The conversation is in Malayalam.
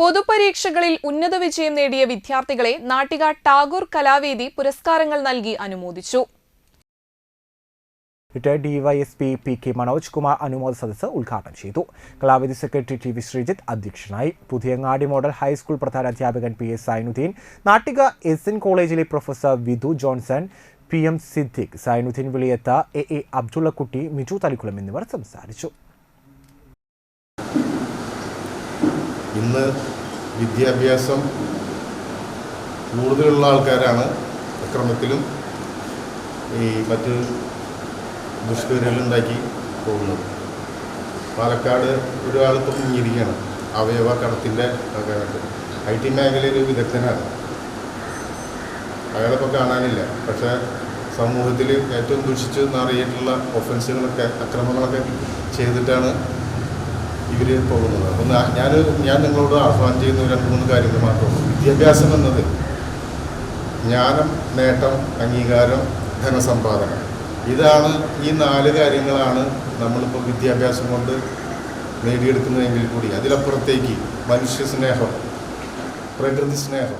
പൊതുപരീക്ഷകളിൽ ഉന്നത വിജയം നേടിയ വിദ്യാർത്ഥികളെ നാട്ടിക ടാഗോർ കലാവേദി പുരസ്കാരങ്ങൾ നൽകി അനുമോദിച്ചു. DYSP P K Manoj Kumar അനുമോദ സദസ്സ് ഉദ്ഘാടനം ചെയ്തു. Kalavedi secretary T V Sreejith അധ്യക്ഷനായി. പുതിയങ്ങാടി മോഡൽ ഹൈസ്കൂൾ പ്രധാന അധ്യാപകൻ P S Zainuddin Nattika S N കോളേജിലെ professor Vidhu Johnson P M Siddique Zainuddin Viliyath A A Abdullakutty Miju Thalikulam എന്നിവർ സംസാരിച്ചു. ഇന്ന് വിദ്യാഭ്യാസം കൂടുതലുള്ള ആൾക്കാരാണ് അക്രമത്തിലും ഈ മറ്റ് ദുഷ്കര്യങ്ങളുണ്ടാക്കി പോകുന്നത്. പാലക്കാട് ഒരാളിപ്പോൾ മുങ്ങിയിരിക്കുകയാണ് അവയവ കടത്തിന്റെ ആൾക്കാരായിട്ട്. ഐ ടി മേഖലയിൽ വിദഗ്ധനാണ്. അയാളിപ്പോൾ കാണാനില്ല. പക്ഷേ സമൂഹത്തിൽ ഏറ്റവും ദുഷിച്ച് എന്നറിയിട്ടുള്ള ഒഫൻസുകളൊക്കെ അക്രമങ്ങളൊക്കെ ചെയ്തിട്ടാണ് ഇവർ പോകുന്നത് അപ്പം ഞാൻ ഞാൻ നിങ്ങളോട് ആഹ്വാനം ചെയ്യുന്ന രണ്ട് മൂന്ന് കാര്യങ്ങൾ മാത്രമേ വിദ്യാഭ്യാസം എന്നത് ജ്ഞാനം നേട്ടം അംഗീകാരം ധനസമ്പാദനം. ഇതാണ് ഈ നാല് കാര്യങ്ങളാണ് നമ്മളിപ്പോൾ വിദ്യാഭ്യാസം കൊണ്ട് നേടിയെടുക്കുന്നതെങ്കിൽ കൂടി അതിലപ്പുറത്തേക്ക് മനുഷ്യ സ്നേഹം പ്രകൃതി സ്നേഹം